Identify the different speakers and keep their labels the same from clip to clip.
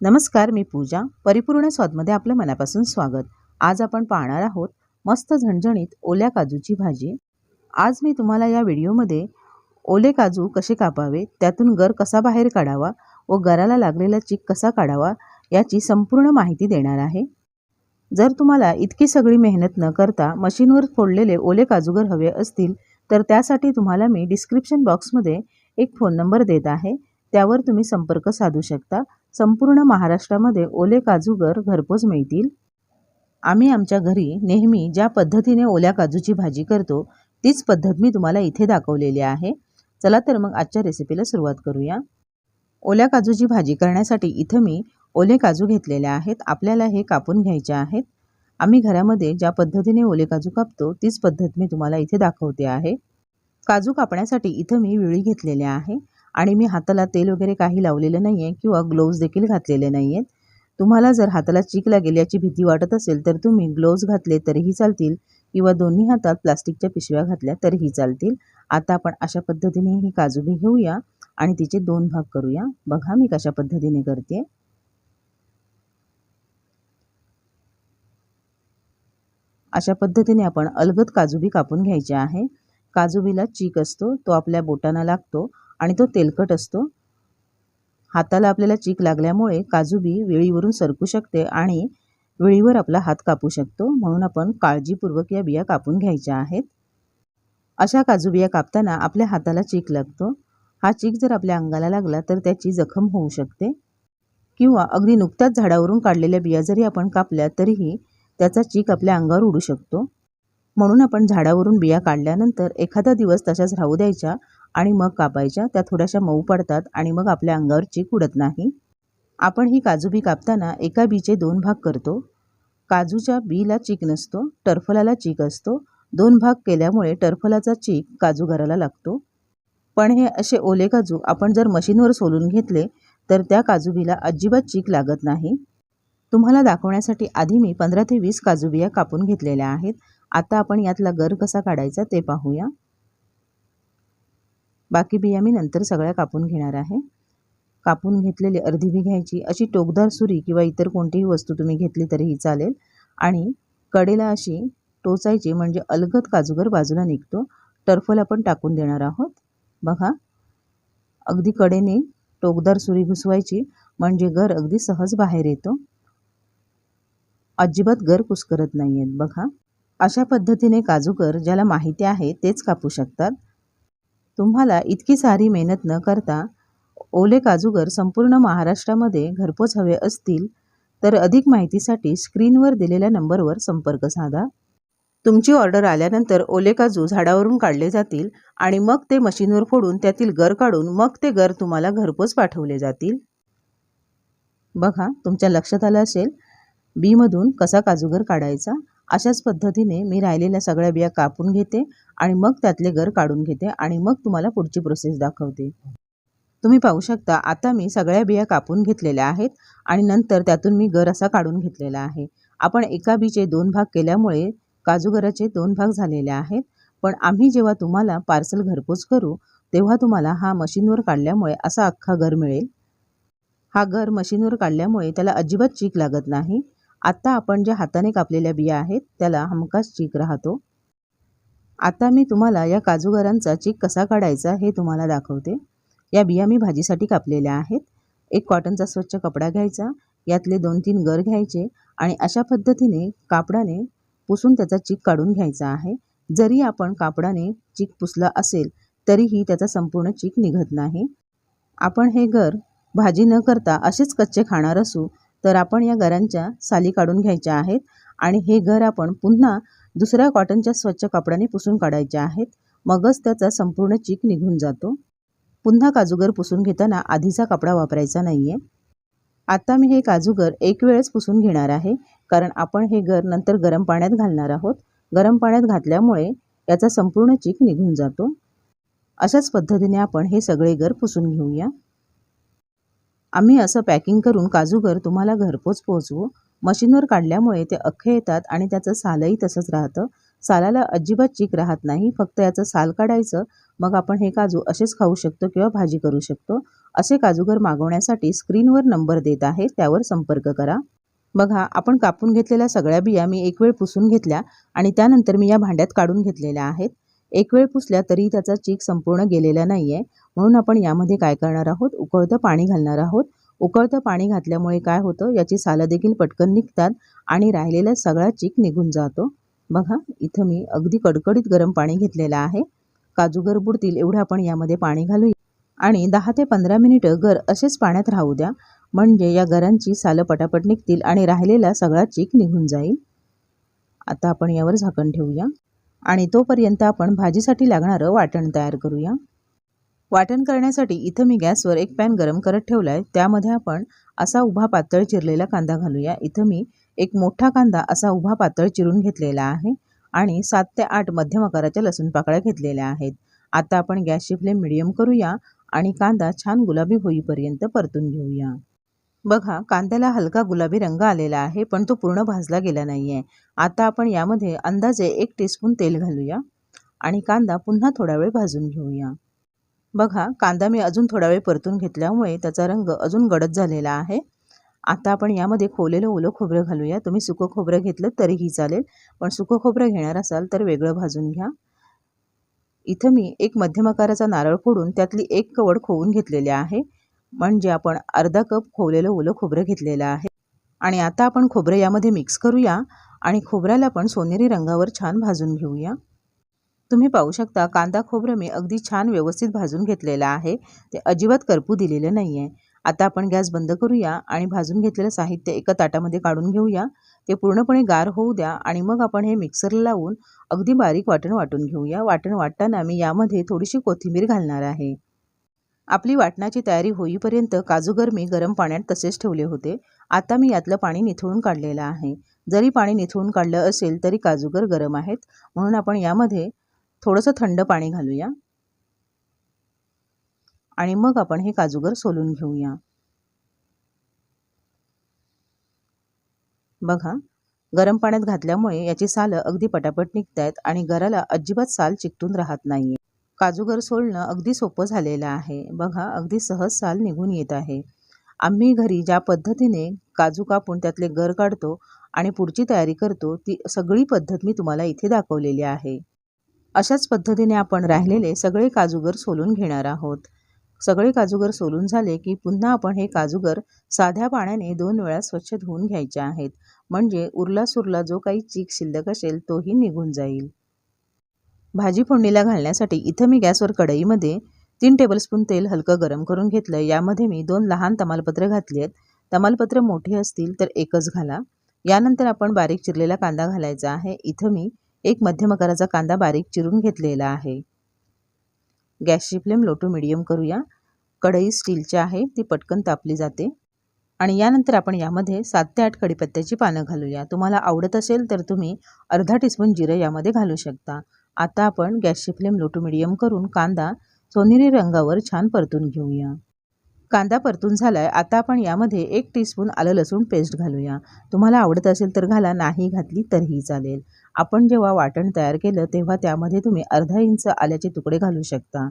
Speaker 1: नमस्कार मी पूजा. परिपूर्ण स्वादमध्ये आपलं मनापासून स्वागत. आज आपण पाहणार आहोत मस्त झणझणीत ओल्या काजूची भाजी. आज मी तुम्हाला या व्हिडिओमध्ये ओले काजू कसे कापावे त्यातून गर कसा बाहेर काढावा व गराला लागलेला चीक कसा काढावा याची संपूर्ण माहिती देणार आहे. जर तुम्हाला इतकी सगळी मेहनत न करता मशीनवर फोडलेले ओले काजूगर हवे असतील तर त्यासाठी तुम्हाला मी डिस्क्रिप्शन बॉक्समध्ये एक फोन नंबर देत आहे. त्यावर तुम्ही संपर्क साधू शकता. संपूर्ण महाराष्ट्रामध्ये ओले काजूगर घरपोच मिळतील. आम्ही आमच्या घरी नेहमी ज्या पद्धतीने ओल्या काजूची भाजी करतो तीच पद्धत मी तुम्हाला इथे दाखवलेली आहे. चला तर मग आजच्या रेसिपीला सुरुवात करूया. ओल्या काजूची भाजी करण्यासाठी इथं मी ओले काजू घेतलेले आहेत. आपल्याला हे कापून घ्यायचे आहेत. आम्ही घरामध्ये ज्या पद्धतीने ओले काजू कापतो तीच पद्धत मी तुम्हाला इथे दाखवते आहे. काजू कापण्यासाठी इथं मी विळी घेतलेल्या आहे. आणि मी हाताला तेल वगैरे काही लावलेलं नाही आहे किंवा ग्लोव्ज देखील घातलेले नाही आहेत तुम्हाला जर हाताला चीक लागेल याची भीती वाटत असेल तर तुम्ही ग्लोव्ज घातले तरीही चालतील किंवा दोन्ही हातात प्लास्टिकच्या पिशव्या घातल्या तरीही चालतील. आता आपण अशा पद्धतीने ही काजू बी घेऊया आणि तिचे दोन भाग करूया. बघा मी कशा पद्धतीने करते. अशा पद्धतीने आपण अलगद काजूबी कापून घ्यायचे आहे. काजूबीला चीक असतो तो आपल्या बोटांना लागतो. आणि तो तेलकट असतो. हाताला आपल्याला चीक लागल्यामुळे काजूबी वेळीवरून सरकू शकते आणि वेळीवर आपला हात कापू शकतो. म्हणून आपण काळजीपूर्वक या बिया कापून घ्यायच्या आहेत. अशा काजू बिया कापताना आपल्या हाताला चीक लागतो. हा चीक जर आपल्या अंगाला लागला तर त्याची जखम होऊ शकते. किंवा अगदी नुकत्याच झाडावरून काढलेल्या बिया जरी आपण कापल्या तरीही त्याचा चीक आपल्या अंगावर उडू शकतो. म्हणून आपण झाडावरून बिया काढल्यानंतर एखादा दिवस तशाच राहू द्यायच्या. आणि मग कापायच्या. त्या थोड्याशा मऊ पडतात आणि मग आपल्या अंगावर चीक उडत नाही. आपण ही काजू बी कापताना एका बीचे दोन भाग करतो. काजूच्या बीला चीक नसतो टरफलाला चीक असतो. दोन भाग केल्यामुळे टरफलाचा चीक काजू घराला लागतो. पण हे असे ओले काजू आपण जर मशीनवर सोलून घेतले तर त्या काजू बीला अजिबात चीक लागत नाही. तुम्हाला दाखवण्यासाठी आधी मी पंधरा ते वीस काजू बिया कापून घेतलेल्या आहेत. आता आपण यातला गर कसा काढायचा ते पाहूया. बाकी बिया मी नंतर सगळ्या कापून घेणार आहे. कापून घेतलेली अर्धी बी घ्यायची. अशी टोकदार सुरी किंवा इतर कोणतीही वस्तू तुम्ही घेतली तरीही चालेल. आणि कडेला अशी टोचायची म्हणजे अलगद काजूगर बाजूला निघतो. टर्फल आपण टाकून देणार आहोत. बघा. अगदी कडेने टोकदार सुरी घुसवायची म्हणजे गर अगदी सहज बाहेर येतो. अजिबात गर कुसकरत नाही आहेत बघा. अशा पद्धतीने काजूगर ज्याला माहिती आहे तेच कापू शकतात. तुम्हाला इतकी सारी मेहनत न करता ओले काजूगर संपूर्ण महाराष्ट्रामध्ये घरपोच हवे असतील तर अधिक माहितीसाठी स्क्रीनवर दिलेल्या नंबरवर संपर्क साधा. तुमची ऑर्डर आल्यानंतर ओले काजू झाडावरून काढले जातील आणि मग ते मशीनवर फोडून त्यातील गर काढून मग ते गर तुम्हाला घरपोच पाठवले जातील. बघा तुमच्या लक्षात आलं असेल? बीमधून कसा काजूगर काढायचा? अशाच पद्धतीने मी राहिलेल्या सगळ्या बिया कापून घेते आणि मग त्यातले गर काढून घेते आणि मग तुम्हाला पुढची प्रोसेस दाखवते. तुम्ही पाहू शकता आता मी सगळ्या बिया कापून घेतलेल्या आहेत आणि नंतर त्यातून मी गर असा काढून घेतलेला आहे. आपण एका बीचे दोन भाग केल्यामुळे काजूगराचे दोन भाग झालेले आहेत पण आम्ही जेव्हा तुम्हाला पार्सल घरपोच करू तेव्हा तुम्हाला हा मशीनवर काढल्यामुळे असा अख्खा घर मिळेल. हा घर मशीनवर काढल्यामुळे त्याला अजिबात चीक लागत नाही. आत्ता आपण ज्या हाताने कापलेल्या बिया आहेत त्याला हमखास चीक राहतो. आता मी तुम्हाला या काजूगरांचा चीक कसा काढायचा हे तुम्हाला दाखवते. या बिया मी भाजीसाठी कापलेल्या आहेत. एक कॉटनचा स्वच्छ कपडा घ्यायचा यातले दोन तीन गर घ्यायचे आणि अशा पद्धतीने कापडाने पुसून त्याचा चीक काढून घ्यायचा आहे. जरी आपण कापडाने चीक पुसला असेल तरीही त्याचा संपूर्ण चीक निघत नाही. आपण हे गर भाजी न करता असेच कच्चे खाणार असू तर आपण या गरांच्या साली काढून घ्यायच्या आहेत आणि हे घर आपण पुन्हा दुसऱ्या कॉटनच्या स्वच्छ कपड्याने पुसून काढायच्या आहेत. मगच त्याचा संपूर्ण चीक निघून जातो. पुन्हा काजूगर पुसून घेताना आधीचा कपडा वापरायचा नाही आहे आता मी हे काजूगर एक वेळेस पुसून घेणार आहे कारण आपण हे घर नंतर गरम पाण्यात घालणार आहोत. गरम पाण्यात घातल्यामुळे याचा संपूर्ण चीक निघून जातो. अशाच पद्धतीने आपण हे सगळे घर पुसून घेऊया. आम्ही असं पॅकिंग करून काजूगर तुम्हाला घरपोच पोहोचवू. मशीनवर काढल्यामुळे ते अख्खे येतात आणि त्याचं सालही तसंच राहतं. सालाला अजिबात चीक राहत नाही. फक्त याचं साल काढायचं मग आपण हे काजू असेच खाऊ शकतो किंवा भाजी करू शकतो. असे काजूगर मागवण्यासाठी स्क्रीनवर नंबर देत आहे त्यावर संपर्क करा. बघा आपण कापून घेतलेल्या सगळ्या बिया मी एक वेळ पुसून घेतल्या आणि त्यानंतर मी या भांड्यात काढून घेतलेल्या आहेत. एक वेळ पुसल्या तरी त्याचा चीक संपूर्ण गेलेला नाही आहे म्हणून आपण यामध्ये काय करणार आहोत? उकळतं पाणी घालणार आहोत. उकळतं पाणी घातल्यामुळे काय होतं याची सालं देखील पटकन निघतात आणि राहिलेला सगळा चीक निघून जातो. बघा इथं मी अगदी कडकडीत गरम पाणी घेतलेलं आहे. काजू गर बुडतील एवढं आपण यामध्ये पाणी घालूया. आणि दहा ते पंधरा मिनिटं गर असेच पाण्यात राहू द्या. म्हणजे या गरांची सालं पटापट निघतील आणि राहिलेला सगळा चीक निघून जाईल. आता आपण यावर झाकण ठेवूया. आणि तोपर्यंत आपण भाजीसाठी लागणारं वाटण तयार करूया. वाटण करण्यासाठी इथं मी गॅसवर एक पॅन गरम करत ठेवला आहे त्यामध्ये आपण असा उभा पातळ चिरलेला कांदा घालूया. इथं मी एक मोठा कांदा असा उभा पातळ चिरून घेतलेला आहे आणि सात ते आठ मध्यम आकाराच्या लसूण पाकळ्या घेतलेल्या आहेत. आता आपण गॅसची फ्लेम मिडियम करूया आणि कांदा छान गुलाबी होईपर्यंत परतून घेऊया. बघा कांद्याला हलका गुलाबी रंग आलेला आहे पण तो पूर्ण भाजला गेला नाही आहे आता आपण यामध्ये अंदाजे एक टीस्पून तेल घालूया आणि कांदा पुन्हा थोडा वेळ भाजून घेऊया. बघा कांदा मी अजून थोडा वेळ परतून घेतल्यामुळे त्याचा रंग अजून गडद झालेला आहे. आता आपण यामध्ये खोलेलं ओलं खोबरं घालूया. तुम्ही सुकं खोबरं घेतलं तरीही चालेल पण सुकं खोबरं घेणार असाल तर वेगळं भाजून घ्या. इथं मी एक मध्यम आकाराचा नारळ फोडून त्यातली एक कवड खोवून घेतलेली आहे. म्हणजे आपण अर्धा कप खोवलेलं ओलं खोबरं घेतलेलं आहे. आणि आता आपण खोबरं यामध्ये मिक्स करूया आणि खोबऱ्याला पण सोनेरी रंगावर छान भाजून घेऊया. तुम्ही पाहू शकता कांदा खोबरं मी अगदी छान व्यवस्थित भाजून घेतलेलं आहे. ते अजिबात करपू दिलेलं नाही आहे आता आपण गॅस बंद करूया आणि भाजून घेतलेलं साहित्य एका ताटामध्ये काढून घेऊया. ते पूर्णपणे गार होऊ द्या आणि मग आपण हे मिक्सरला लावून अगदी बारीक वाटण वाटून घेऊया. वाटण वाटताना मी यामध्ये थोडीशी कोथिंबीर घालणार आहे. आपली वाटणाची तयारी होईपर्यंत काजूगर मी गरम पाण्यात तसेच ठेवले होते. आता मी यातलं पाणी निथळून काढलेलं आहे. जरी पाणी निथळून काढलं असेल तरी काजूगर गरम आहेत. म्हणून आपण यामध्ये थोडंसं थंड पाणी घालूया. आणि मग आपण हे काजूगर सोलून घेऊया. बघा गरम पाण्यात घातल्यामुळे याची सालं अगदी पटापट निघत आहेत आणि गराला अजिबात साल चिकटून राहत नाही काजूगर सोलणं अगदी सोपं झालेलं आहे. बघा अगदी सहज साल निघून येत आहे. आम्ही घरी ज्या पद्धतीने काजू कापून त्यातले गर काढतो आणि पुढची तयारी करतो ती सगळी पद्धत मी तुम्हाला इथे दाखवलेली आहे. अशाच पद्धतीने आपण राहिलेले सगळे काजूगर सोलून घेणार आहोत. सगळे काजूगर सोलून झाले की पुन्हा आपण हे काजूगर साध्या पाण्याने दोन वेळा स्वच्छ धुवून घ्यायचे आहेत. म्हणजे उरला सुरला जो काही चीक शिल्लक असेल तोही निघून जाईल. भाजी फोडणीला घालण्यासाठी इथं मी गॅसवर कढईमध्ये तीन टेबलस्पून तेल हलकं गरम करून घेतलं. यामध्ये मी दोन लहान तमालपत्र घातली आहेत. तमालपत्र मोठी असतील तर एकच घाला. यानंतर आपण बारीक चिरलेला कांदा घालायचा आहे. इथं मी एक मध्यम आकाराचा कांदा बारीक चिरून घेतलेला आहे. गॅसची फ्लेम लो टू मिडियम करूया. कढई स्टीलची आहे ती पटकन तापली जाते. आणि यानंतर आपण यामध्ये सात ते आठ कडीपत्त्याची पानं घालूया. तुम्हाला आवडत असेल तर तुम्ही अर्धा टीस्पून जिरं यामध्ये घालू शकता. आता आपण गॅसची फ्लेम लो टू मिडियम करून कांदा सोनेरी रंगावर छान परतून घेऊया. कांदा परतून झाला आहे आता आपण यामध्ये एक टीस्पून आलं लसूण पेस्ट घालूया. तुम्हाला आवडत असेल तर घाला नाही घातली तरीही चालेल. आपण जेव्हा वाटण तयार केलं तेव्हा त्यामध्ये तुम्ही अर्धा इंच आल्याचे तुकडे घालू शकता.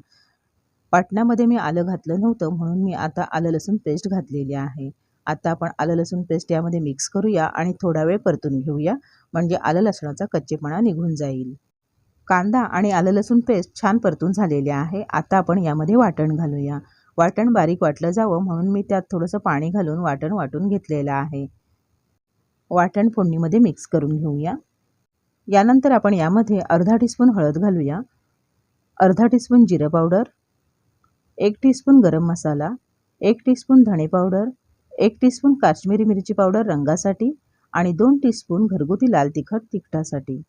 Speaker 1: वाटणामध्ये मी आलं घातलं नव्हतं म्हणून मी आता आलं लसूण पेस्ट घातलेली आहे. आता आपण आलं लसूण पेस्ट यामध्ये मिक्स करूया आणि थोडा वेळ परतून घेऊया. म्हणजे आलं लसणाचा कच्चेपणा निघून जाईल. कांदा आणि आलं लसूण पेस्ट छान परतून झालेले आहे. आता आपण यामध्ये वाटण घालूया. वाटण बारीक वाटलं जावं म्हणून मी त्यात थोडंसं पाणी घालून वाटण वाटून घेतलेलं आहे. वाटण फोडणीमध्ये मिक्स करून घेऊया. यानंतर आपण यामध्ये अर्धा टीस्पून हळद घालूया. अर्धा टीस्पून जिरं पावडर एक टीस्पून गरम मसाला एक टीस्पून धणे पावडर एक टीस्पून काश्मीरी मिरची पावडर रंगासाठी आणि दोन टीस्पून घरगुती लाल तिखट तिखटासाठी.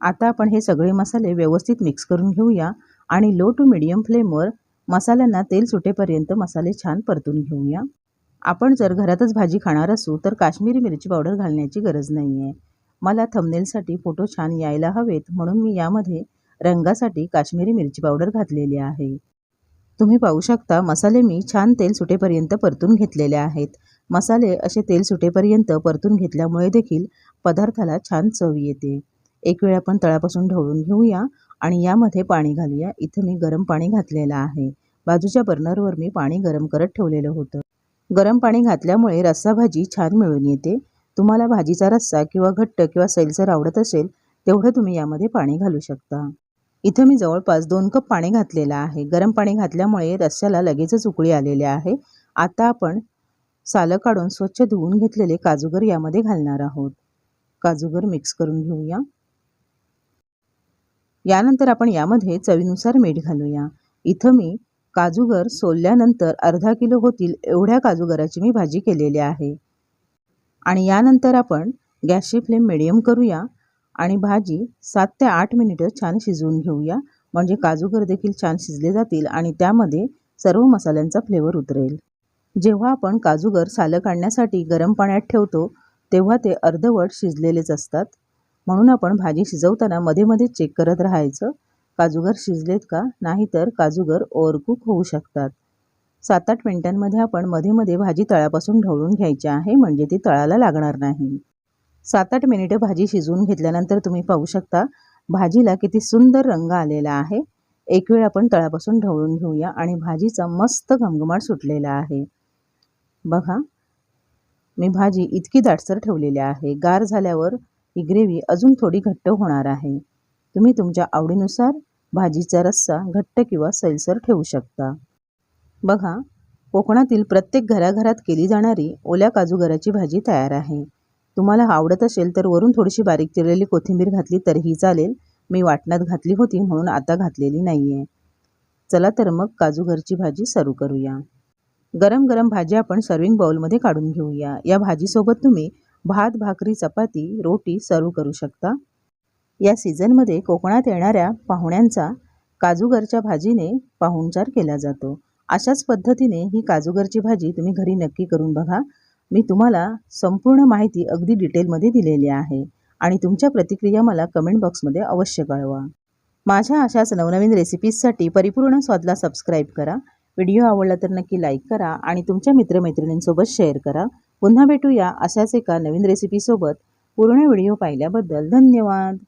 Speaker 1: आता आपण हे सगळे मसाले व्यवस्थित मिक्स करून घेऊया आणि लो टू मिडियम फ्लेमवर मसाल्यांना तेल सुटेपर्यंत मसाले छान परतून घेऊया. आपण जर घरातच भाजी खाणार असू तर काश्मीरी मिरची पावडर घालण्याची गरज नाही आहे मला थंबनेलसाठी फोटो छान यायला हवेत म्हणून मी यामध्ये रंगासाठी काश्मीरी मिरची पावडर घातलेली आहे. तुम्ही पाहू शकता मसाले मी छान तेल सुटेपर्यंत परतून घेतलेले आहेत. मसाले असे तेल सुटेपर्यंत परतून घेतल्यामुळे देखील पदार्थाला छान चव येते. एक वेळ आपण तळापासून ढवळून घेऊया. आणि यामध्ये पाणी घालूया. इथं मी गरम पाणी घातलेलं आहे. बाजूच्या बर्नरवर मी पाणी गरम करत ठेवलेलं होतं. गरम पाणी घातल्यामुळे रस्सा भाजी छान मिळून येते. तुम्हाला भाजीचा रस्सा किंवा घट्ट किंवा सैलसर आवडत असेल तेवढं तुम्ही यामध्ये पाणी घालू शकता. इथं मी जवळपास दोन कप पाणी घातलेलं आहे. गरम पाणी घातल्यामुळे रस्स्याला लगेचच उकळी आलेली आहे. आता आपण सालं काढून स्वच्छ धुवून घेतलेले काजूगर यामध्ये घालणार आहोत. काजूगर मिक्स करून घेऊया. यानंतर आपण यामध्ये चवीनुसार मीठ घालूया. इथं मी काजूगर सोलल्यानंतर अर्धा किलो होतील एवढ्या काजूगराची मी भाजी केलेली आहे. आणि यानंतर आपण गॅसची फ्लेम मिडियम करूया आणि भाजी सात ते आठ मिनिटं छान शिजवून घेऊया. म्हणजे काजूगर देखील छान शिजले जातील आणि त्यामध्ये सर्व मसाल्यांचा फ्लेवर उतरेल. जेव्हा आपण काजूगर सालं काढण्यासाठी गरम पाण्यात ठेवतो तेव्हा ते अर्धवट शिजलेलेच असतात. म्हणून आपण भाजी शिजवताना मध्ये मध्ये चेक करत राहायचं. काजूगर शिजलेत का? नाहीतर काजूगर ओव्हरकुक होऊ शकतात. सात आठ मिनिटांमध्ये आपण मध्ये मध्ये भाजी तळापासून ढवळून घ्यायची आहे म्हणजे ती तळाला लागणार नाही. सात आठ मिनिटं भाजी शिजवून घेतल्यानंतर तुम्ही पाहू शकता भाजीला किती सुंदर रंग आलेला आहे. एक वेळ आपण तळापासून ढवळून घेऊया आणि भाजीचा मस्त घमघमाट सुटलेला आहे. बघा मी भाजी इतकी दाटसर ठेवलेली आहे. गार झाल्यावर ही ग्रेव्ही अजून थोडी घट्ट होणार आहे. तुम्ही तुमच्या आवडीनुसार भाजीचा रस्सा घट्ट किंवा सैलसर ठेवू शकता. बघा कोकणातील प्रत्येक घराघरात केली जाणारी ओल्या काजूगराची भाजी तयार आहे. तुम्हाला आवडत असेल तर वरून थोडीशी बारीक चिरलेली कोथिंबीर घातली तरीही चालेल. मी वाटणात घातली होती म्हणून आता घातलेली नाही आहे चला तर मग काजूगरची भाजी सर्व करूया. गरम गरम भाजी आपण सर्विंग बाउलमध्ये काढून घेऊया. या भाजीसोबत तुम्ही भात भाकरी चपाती रोटी सर्व करू शकता. या सीझनमध्ये कोकणात येणाऱ्या पाहुण्यांचा काजूगरच्या भाजीने पाहुणचार केला जातो. अशाच पद्धतीने ही काजूगरची भाजी तुम्ही घरी नक्की करून बघा. मी तुम्हाला संपूर्ण माहिती अगदी डिटेलमध्ये दिलेली आहे आणि तुमच्या प्रतिक्रिया मला कमेंट बॉक्समध्ये अवश्य कळवा. माझ्या अशाच नवनवीन रेसिपीजसाठी परिपूर्ण स्वादला सबस्क्राईब करा. व्हिडिओ आवडला तर नक्की लाईक करा आणि तुमच्या मित्रमैत्रिणींसोबत शेअर करा. पुन्हा भेटूया अशाच एका नवीन रेसिपीसोबत पूर्ण व्हिडिओ पाहिल्याबद्दल धन्यवाद.